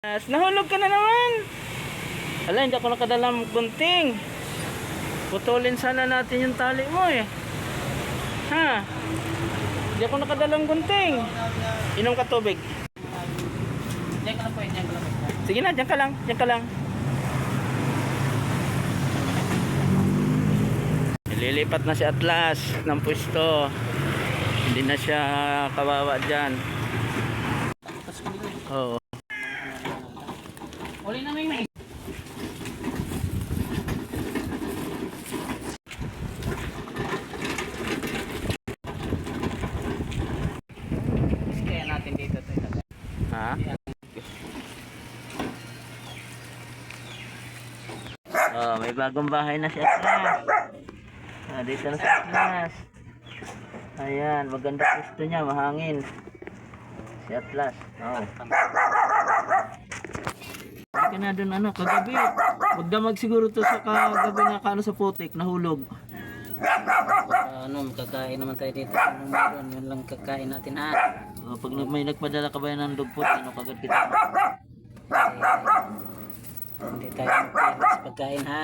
As, nahulog ka na naman. Ala, hindi ako nakadalang gunting. Putulin sana natin yung tali mo eh. Ha? Hindi ako nakadalang gunting. Inom ka tubig. Diyan ka lang po, diyan ka lang. Sige na, diyan ka lang. Diyan ka lang. Lilipat na si Atlas ng pwesto. Hindi na siya kawawa dyan. Oo. Uli na may may. Natin dito to. Ha? Oh, may bagong bahay na si Atlas. Ah, dito na si Atlas. Ayan, maganda gusto niya, mahangin. Si Atlas. Oh. Hindi ka na dun ano, kagabi. Magdamag siguro to sa kagabi na kano sa putik, nahulog. ano, makakain naman tayo dito. Ano meron, yun lang kakain natin ha. Oh, pag may nagpadala ka ba ng dugpot, ano kagad kita? Hindi tayo sa pagkain ha.